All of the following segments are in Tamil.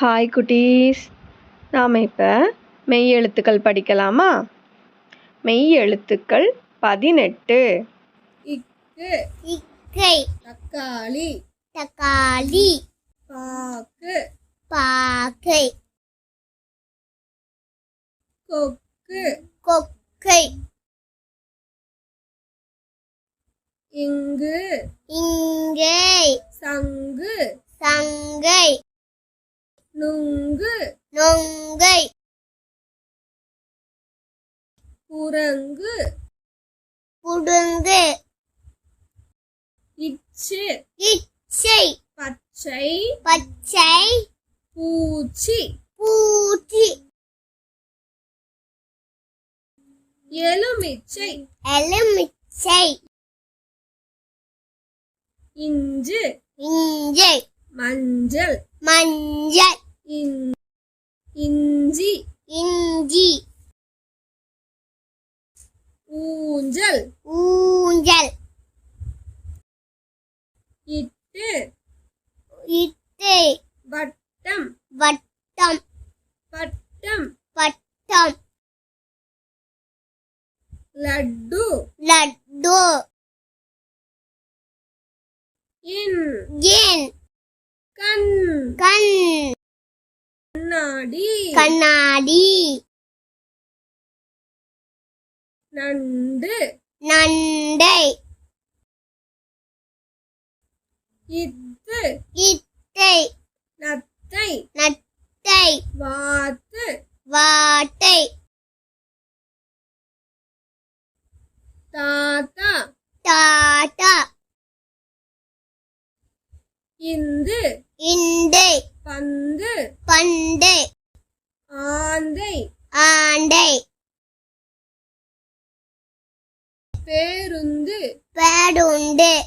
ஹாய் குட்டீஸ். நாம் இப்போ மெய் எழுத்துக்கள் படிக்கலாமா? மெய் எழுத்துக்கள் பதினெட்டு. இக்கு. இக்கை. தக்காளி. தக்காளி. பாக்கு. பாக்கை. கொக்கு. கொக்கை. இங்கு. இங்கை. குரங்கு. புடுங்கு இச்சு. இச்சை. பச்சை. பச்சை. பூச்சி. பூச்சி. எலுமிச்சை. எலுமிச்சை. இஞ்சு. இஞ்சை. மஞ்சள். மஞ்சள். இஞ்சி. ஊஞ்சல். ஊஞ்சல். இட்டு. இட்டை. வட்டம். வட்டம். பட்டம். பட்டம். லட்டு. லட்டு. இன் ஏன் கண். கண். கண்ணாடி. கண்ணாடி. நண்டு. நண்டை. இத்து. இட்டை நத்தை. நட்டை வாத்து. வாட்டை தாத்தா. டாட்டா இந்து. இண்டை பந்து. பண்டை பேருந்து. பேடுண்டு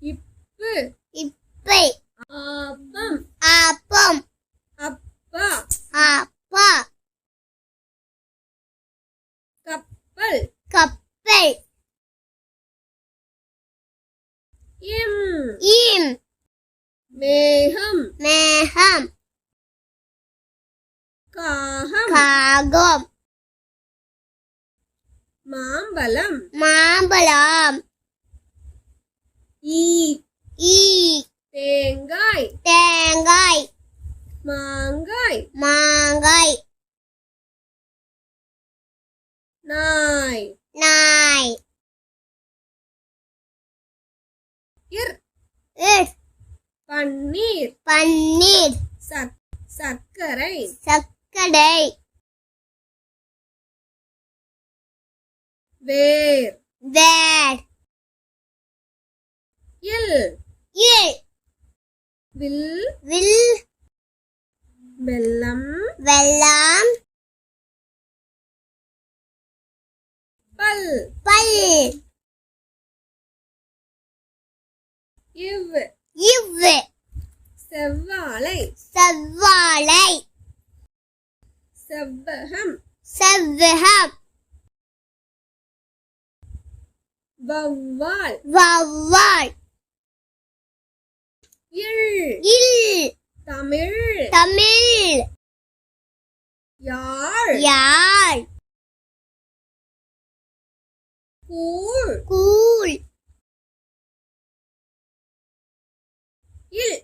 இப்பு. இப்பை. ஆப்பம். ஆப்பம். அப்பா. அப்பா. கப்பல். கப்பல். இம். ஈம் மேகம். மேகம். காகம். காகம். மாம்பழம். மாம்பழம். ஈ. ஈ. தேங்காய். தேங்காய். மாங்காய். மாங்காய். நாய். நாய். இர். இர். பன்னீர். பன்னீர். சக் சர்க்கரை. சக்கடை வேர். வேர். இல். இல். வில். வில். வெல்லம் வெள்ளம். பல். பல். இவ். இவ் செவ்வாழை. செவ்வாழை. செவ்வகம். செவ்வகம். வவ்வால் வவ்வால் இல். இல். தமிழ். தமிழ். யாழ். யாழ். கூழ். கூழ். இல்.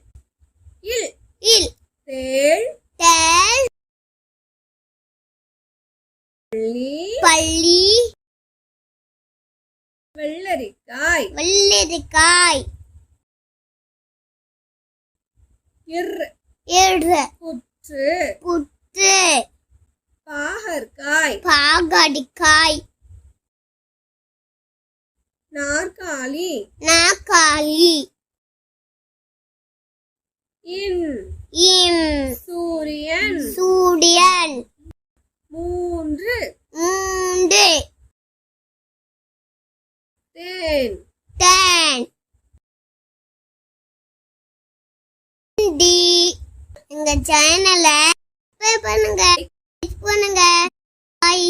இல். இல். தேள். தேள். பள்ளி. பள்ளி. வெள்ளரிக்காய். வெள்ளரிக்காய். புற்று. புத்து பாகற்காய். பாகடிக்காய் நாற்காலி. நாக்காளி இன். இம் சூரியன். சூரியன். மூன்று. மூண்டு தேன் தேன் டி எங்க சேனலை பண்ணுங்க. பண்ணுங்க. பாய்